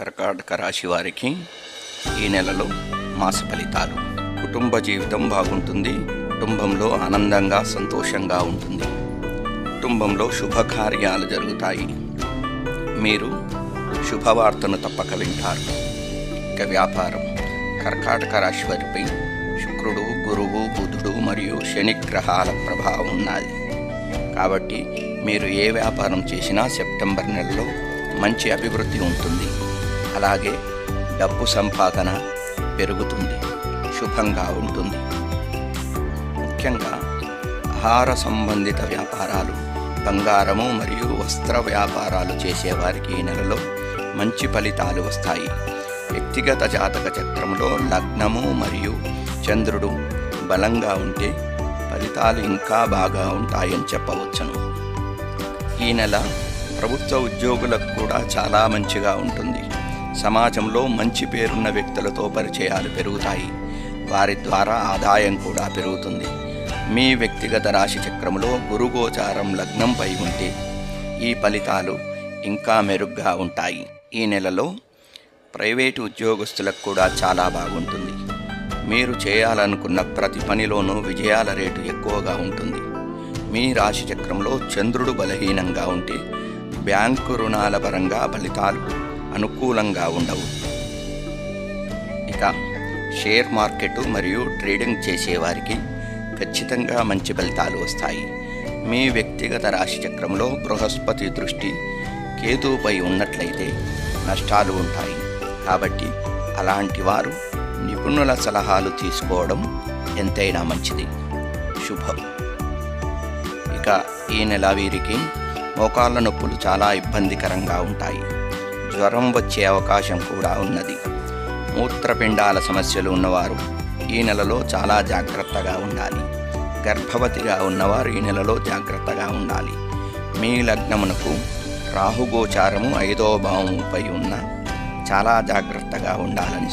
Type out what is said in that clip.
కర్కాటక రాశి వారికి ఈ నెలలో మాస ఫలితాలు. కుటుంబ జీవితం బాగుంటుంది కుటుంబంలో ఆనందంగా సంతోషంగా ఉంటుంది. కుటుంబంలో శుభకార్యాలు జరుగుతాయి. మీరు శుభవార్తను తప్పక వింటారు. ఇక వ్యాపారం. కర్కాటక రాశి వారిపై శుక్రుడు గురువు బుధుడు మరియు శని గ్రహాల ప్రభావం ఉన్నది. కాబట్టి మీరు ఏ వ్యాపారం చేసినా సెప్టెంబర్ నెలలో మంచి అభివృద్ధి ఉంటుంది. అలాగే డబ్బు సంపాదన పెరుగుతుంది శుభంగా ఉంటుంది. ముఖ్యంగా ఆహార సంబంధిత వ్యాపారాలు బంగారము మరియు వస్త్ర వ్యాపారాలు చేసేవారికి ఈ నెలలో మంచి ఫలితాలు వస్తాయి. వ్యక్తిగత జాతక చక్రంలో లగ్నము మరియు చంద్రుడు బలంగా ఉంటే ఫలితాలు ఇంకా బాగా ఉంటాయని చెప్పవచ్చును. ఈ నెల ప్రభుత్వ ఉద్యోగులకు కూడా చాలా మంచిగా ఉంటుంది. సమాజంలో మంచి పేరున్న వ్యక్తులతో పరిచయాలు పెరుగుతాయి. వారి ద్వారా ఆదాయం కూడా పెరుగుతుంది. మీ వ్యక్తిగత రాశి చక్రంలో గురుగోచారం లగ్నంపై ఉంటే ఈ ఫలితాలు ఇంకా మెరుగ్గా ఉంటాయి. ఈ నెలలో ప్రైవేటు ఉద్యోగస్తులకు కూడా చాలా బాగుంటుంది. మీరు చేయాలనుకున్న ప్రతి పనిలోనూ విజయాల రేటు ఎక్కువగా ఉంటుంది. మీ రాశి చక్రంలో చంద్రుడు బలహీనంగా ఉంటే బ్యాంకు రుణాల పరంగా ఫలితాలు అనుకూలంగా ఉండవు. ఇక షేర్ మార్కెట్ మరియు ట్రేడింగ్ చేసేవారికి ఖచ్చితంగా మంచి ఫలితాలు వస్తాయి. మీ వ్యక్తిగత రాశి చక్రంలో బృహస్పతి దృష్టి కేతువుపై ఉన్నట్లయితే నష్టాలు ఉంటాయి. కాబట్టి అలాంటి వారు నిపుణుల సలహాలు తీసుకోవడం ఎంతైనా మంచిది. శుభం. ఇక ఈ నెల వీరికి మోకాళ్ళ నొప్పులు చాలా ఇబ్బందికరంగా ఉంటాయి. జ్వరం వచ్చే అవకాశం కూడా ఉన్నది. మూత్రపిండాల సమస్యలు ఉన్నవారు ఈ నెలలో చాలా జాగ్రత్తగా ఉండాలి. గర్భవతిగా ఉన్నవారు ఈ నెలలో జాగ్రత్తగా ఉండాలి. మీ లగ్నమునకు రాహుగోచారము ఐదో భావముపై ఉన్న చాలా జాగ్రత్తగా ఉండాలని